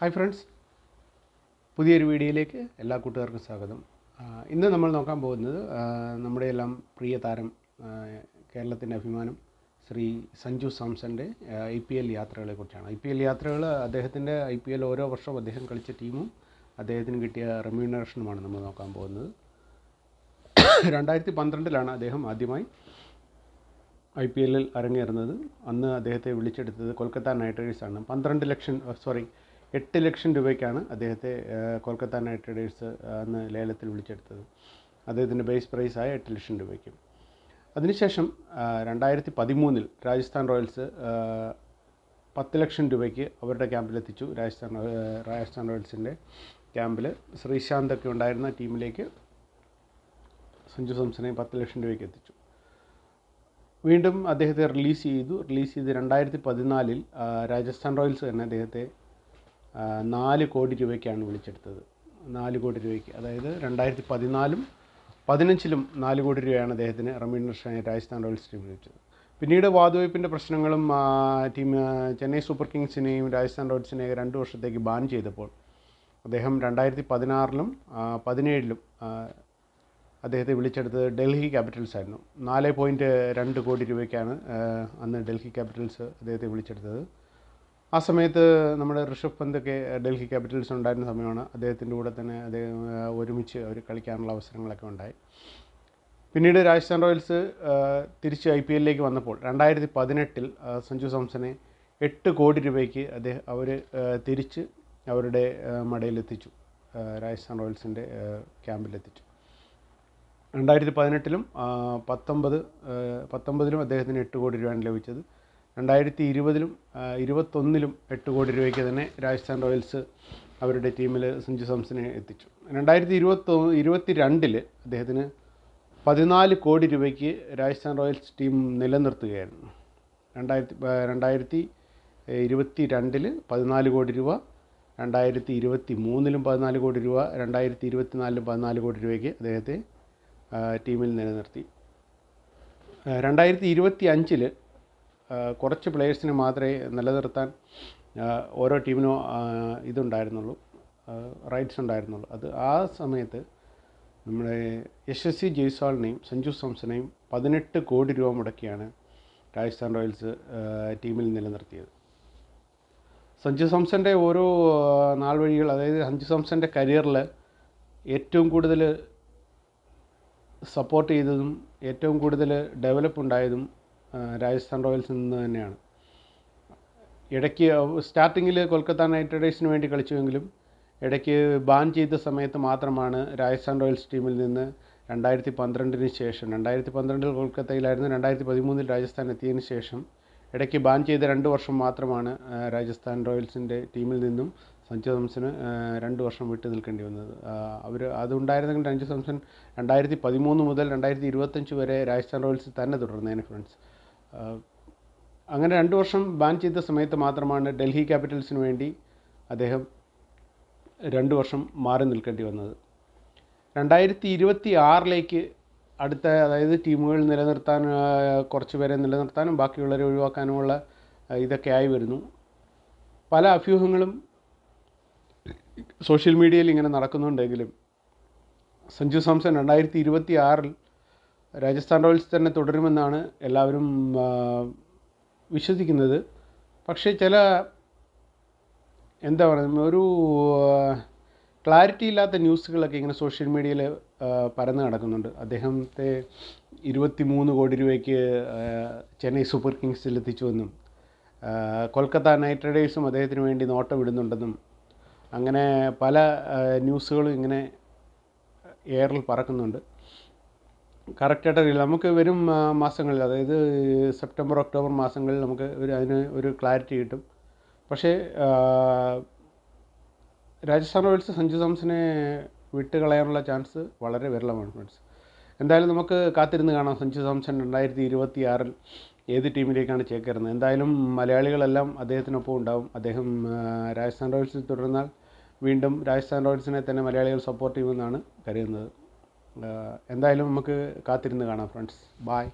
Hi friends. പുതിയൊരു വീഡിയോയിലേക്ക് എല്ലാ കൂട്ടുകാർക്കും സ്വാഗതം. ഇന്ന് നമ്മൾ നോക്കാൻ പോകുന്നത് നമ്മുടെ എല്ലാം പ്രിയ താരം കേരളത്തിന്റെ അഭിമാനം ശ്രീ സഞ്ജു സാംസന്റെ ഐ പി എൽ യാത്രകളെ കുറിച്ചാണ്. ഐ പി എൽ യാത്രകൾ അദ്ദേഹത്തിന്റെ ഐ പി എൽ ഓരോ വർഷവും അദ്ദേഹം കളിച്ച ടീമും അദ്ദേഹത്തിന് കിട്ടിയ റെമ്യൂണറേഷനുമാണ് നമ്മൾ നോക്കാൻ പോകുന്നത്. രണ്ടായിരത്തി പന്ത്രണ്ടിലാണ് അദ്ദേഹം ആദ്യമായി ഐ പി എല്ലിൽ അരങ്ങേറുന്നത്. അന്ന് അദ്ദേഹത്തെ വിളിച്ചെടുത്തത് കൊൽക്കത്ത നൈറ്റ് റൈഡേഴ്സാണ്. പന്ത്രണ്ട് ലക്ഷം സോറി എട്ട് ലക്ഷം രൂപയ്ക്കാണ് അദ്ദേഹത്തെ കൊൽക്കത്ത നൈറ്റ് റൈഡേഴ്സ് അന്ന് ലേലത്തിൽ വിളിച്ചെടുത്തത്. അദ്ദേഹത്തിന്റെ ബേസ് പ്രൈസായ എട്ട് ലക്ഷം രൂപയ്ക്ക്. അതിനുശേഷം രണ്ടായിരത്തി പതിമൂന്നിൽ രാജസ്ഥാൻ റോയൽസ് പത്ത് ലക്ഷം രൂപയ്ക്ക് അവരുടെ ക്യാമ്പിലെത്തിച്ചു രാജസ്ഥാൻ രാജസ്ഥാൻ റോയൽസിന്റെ ക്യാമ്പിൽ ശ്രീശാന്ത് ഒക്കെ ഉണ്ടായിരുന്ന ടീമിലേക്ക് സഞ്ജു സാംസനെ പത്ത് ലക്ഷം രൂപയ്ക്ക് എത്തിച്ചു. വീണ്ടും അദ്ദേഹത്തെ റിലീസ് ചെയ്തു. റിലീസ് ചെയ്ത് രണ്ടായിരത്തി പതിനാലിൽ രാജസ്ഥാൻ റോയൽസ് തന്നെ അദ്ദേഹത്തെ നാല് കോടി രൂപയ്ക്കാണ് വിളിച്ചെടുത്തത്. നാല് കോടി രൂപയ്ക്ക്. അതായത് രണ്ടായിരത്തി പതിനാലും പതിനഞ്ചിലും നാല് കോടി രൂപയാണ് അദ്ദേഹത്തിന് റമീന്ദ്രഷായി രാജസ്ഥാൻ റോയൽസ് ടീം വിളിച്ചത്. പിന്നീട് വാതുവയ്പ്പിന്റെ പ്രശ്നങ്ങളും ടീം ചെന്നൈ സൂപ്പർ കിങ്സിനെയും രാജസ്ഥാൻ റോയൽസിനെയും രണ്ട് വർഷത്തേക്ക് ബാൻ ചെയ്തപ്പോൾ അദ്ദേഹം രണ്ടായിരത്തി പതിനാറിലും പതിനേഴിലും അദ്ദേഹത്തെ വിളിച്ചെടുത്തത് ഡൽഹി ക്യാപിറ്റൽസ് ആയിരുന്നു. നാല് പോയിന്റ് രണ്ട് കോടി രൂപയ്ക്കാണ് അന്ന് ഡൽഹി ക്യാപിറ്റൽസ് അദ്ദേഹത്തെ വിളിച്ചെടുത്തത്. ആ സമയത്ത് നമ്മുടെ ഋഷഭ് പന്തൊക്കെ ഡൽഹി ക്യാപിറ്റൽസ് ഉണ്ടായിരുന്ന സമയമാണ് അദ്ദേഹത്തിന്റെ കൂടെ തന്നെ അദ്ദേഹം ഒരുമിച്ച് അവർ കളിക്കാനുള്ള അവസരങ്ങളൊക്കെ ഉണ്ടായി. പിന്നീട് രാജസ്ഥാൻ റോയൽസ് തിരിച്ച് ഐ പി എല്ലിലേക്ക് വന്നപ്പോൾ രണ്ടായിരത്തി പതിനെട്ടിൽ സഞ്ജു സാംസനെ എട്ട് കോടി രൂപയ്ക്ക് അദ്ദേഹം അവർ തിരിച്ച് അവരുടെ മടയിലെത്തിച്ചു. രാജസ്ഥാൻ റോയൽസിന്റെ ക്യാമ്പിലെത്തിച്ചു. രണ്ടായിരത്തി പതിനെട്ടിലും പത്തൊമ്പത് പത്തൊമ്പതിലും അദ്ദേഹത്തിന് എട്ട് കോടി രൂപയാണ് ലഭിച്ചത്. രണ്ടായിരത്തി ഇരുപതിലും ഇരുപത്തൊന്നിലും എട്ട് കോടി രൂപയ്ക്ക് തന്നെ രാജസ്ഥാൻ റോയൽസ് അവരുടെ ടീമിൽ സഞ്ജു സാംസനെ എത്തിച്ചു. രണ്ടായിരത്തി ഇരുപത്തൊ ഇരുപത്തി രണ്ടിൽ അദ്ദേഹത്തിന് പതിനാല് കോടി രൂപയ്ക്ക് രാജസ്ഥാൻ റോയൽസ് ടീം നിലനിർത്തുകയായിരുന്നു. രണ്ടായിരത്തി രണ്ടായിരത്തി ഇരുപത്തി രണ്ടിൽ പതിനാല് കോടി രൂപ രണ്ടായിരത്തി ഇരുപത്തി മൂന്നിലും പതിനാല് കോടി രൂപ രണ്ടായിരത്തി ഇരുപത്തി നാലിലും പതിനാല് കോടി രൂപയ്ക്ക് അദ്ദേഹത്തെ ടീമിൽ നിലനിർത്തി. രണ്ടായിരത്തി ഇരുപത്തി അഞ്ചിൽ കുറച്ച് പ്ലെയേഴ്സിന് മാത്രമേ നിലനിർത്താൻ ഓരോ ടീമിനും ഇതുണ്ടായിരുന്നുള്ളൂ. റൈറ്റ്സ് ഉണ്ടായിരുന്നുള്ളൂ. അത് ആ സമയത്ത് നമ്മുടെ യശസ്വി ജയ്സ്വാളിനെയും സഞ്ജു സാംസണെയും പതിനെട്ട് കോടി രൂപ മുടക്കിയാണ് രാജസ്ഥാൻ റോയൽസ് ടീമിൽ നിലനിർത്തിയത്. സഞ്ജു സാംസന്റെ ഓരോ നാൾ വഴികൾ അതായത് സഞ്ജു സാംസന്റെ കരിയറിൽ ഏറ്റവും കൂടുതൽ സപ്പോർട്ട് ചെയ്തതും ഏറ്റവും കൂടുതൽ ഡെവലപ്പ് ഉണ്ടായതും രാജസ്ഥാൻ റോയൽസിൽ നിന്ന് തന്നെയാണ്. ഇടയ്ക്ക് സ്റ്റാർട്ടിങ്ങിൽ കൊൽക്കത്ത നൈറ്റ് റൈഡേഴ്സിന് വേണ്ടി കളിച്ചുവെങ്കിലും ഇടയ്ക്ക് ബാൻ ചെയ്ത സമയത്ത് മാത്രമാണ് രാജസ്ഥാൻ റോയൽസ് ടീമിൽ നിന്ന് രണ്ടായിരത്തി പന്ത്രണ്ടിന് ശേഷം രണ്ടായിരത്തി പന്ത്രണ്ടിൽ കൊൽക്കത്തയിലായിരുന്നു രണ്ടായിരത്തി പതിമൂന്നിൽ രാജസ്ഥാൻ എത്തിയതിന് ശേഷം ഇടയ്ക്ക് ബാൻ ചെയ്ത രണ്ട് വർഷം മാത്രമാണ് രാജസ്ഥാൻ റോയൽസിന്റെ ടീമിൽ നിന്നും സഞ്ജു സാംസന് രണ്ട് വർഷം വിട്ടു നിൽക്കേണ്ടി വന്നത്. അവർ അതുണ്ടായിരുന്നെങ്കിൽ സഞ്ജു സാംസൺ രണ്ടായിരത്തി പതിമൂന്ന് മുതൽ രണ്ടായിരത്തി ഇരുപത്തഞ്ച് വരെ രാജസ്ഥാൻ റോയൽസിൽ തന്നെ തുടർന്നേനെ ഫ്രണ്ട്സ്. അങ്ങനെ രണ്ട് വർഷം ബാൻ ചെയ്ത സമയത്ത് മാത്രമാണ് ഡൽഹി ക്യാപിറ്റൽസിന് വേണ്ടി അദ്ദേഹം രണ്ട് വർഷം മാറി നിൽക്കേണ്ടി വന്നത്. രണ്ടായിരത്തി ഇരുപത്തി ആറിലേക്ക് അടുത്ത അതായത് ടീമുകൾ നിലനിർത്താൻ കുറച്ച് പേരെ നിലനിർത്താനും ബാക്കിയുള്ളവരെ ഒഴിവാക്കാനുമുള്ള ഇതൊക്കെ ആയി വരുന്നു. പല അഭ്യൂഹങ്ങളും സോഷ്യൽ മീഡിയയിൽ ഇങ്ങനെ നടക്കുന്നുണ്ടെങ്കിലും സഞ്ജു സാംസൺ രണ്ടായിരത്തി ഇരുപത്തി ആറിൽ രാജസ്ഥാൻ റോയൽസ് തന്നെ തുടരുമെന്നാണ് എല്ലാവരും വിശ്വസിക്കുന്നത്. പക്ഷേ ചില എന്താ പറയുക ഒരു ക്ലാരിറ്റി ഇല്ലാത്ത ന്യൂസുകളൊക്കെ ഇങ്ങനെ സോഷ്യൽ മീഡിയയിൽ പരന്ന് നടക്കുന്നുണ്ട്. അദ്ദേഹത്തെ ഇരുപത്തി മൂന്ന് കോടി രൂപയ്ക്ക് ചെന്നൈ സൂപ്പർ കിങ്സിൽ എത്തിച്ചുവെന്നും കൊൽക്കത്ത നൈറ്റ് റൈഡേഴ്സും അദ്ദേഹത്തിന് വേണ്ടി നോട്ടം ഇടുന്നുണ്ടെന്നും അങ്ങനെ പല ന്യൂസുകളും ഇങ്ങനെ എയറിൽ പറക്കുന്നുണ്ട്. കറക്റ്റായിട്ട് അറിയില്ല. നമുക്ക് വരും മാസങ്ങളിൽ. അതായത് സെപ്റ്റംബർ ഒക്ടോബർ മാസങ്ങളിൽ നമുക്ക് ഒരു അതിന് ഒരു ക്ലാരിറ്റി കിട്ടും. പക്ഷേ രാജസ്ഥാൻ റോയൽസ് സഞ്ജു സാംസനെ വിട്ട് കളയാനുള്ള ചാൻസ് വളരെ വിരളമാണ് ഫ്രണ്ട്സ്. എന്തായാലും നമുക്ക് കാത്തിരുന്ന് കാണാം. സഞ്ജു സാംസൺ രണ്ടായിരത്തി ഇരുപത്തി ആറിൽ ഏത് ടീമിലേക്കാണ് ചേക്കേറുന്നത്? എന്തായാലും മലയാളികളെല്ലാം അദ്ദേഹത്തിനൊപ്പം ഉണ്ടാവും. അദ്ദേഹം രാജസ്ഥാൻ റോയൽസിൽ തുടർന്നാൽ വീണ്ടും രാജസ്ഥാൻ റോയൽസിനെ തന്നെ മലയാളികൾ സപ്പോർട്ട് ചെയ്യുമെന്നാണ് കരുതുന്നത്. എന്തായാലും നമുക്ക് കാത്തിരുന്ന് കാണാം ഫ്രണ്ട്സ്. ബായ്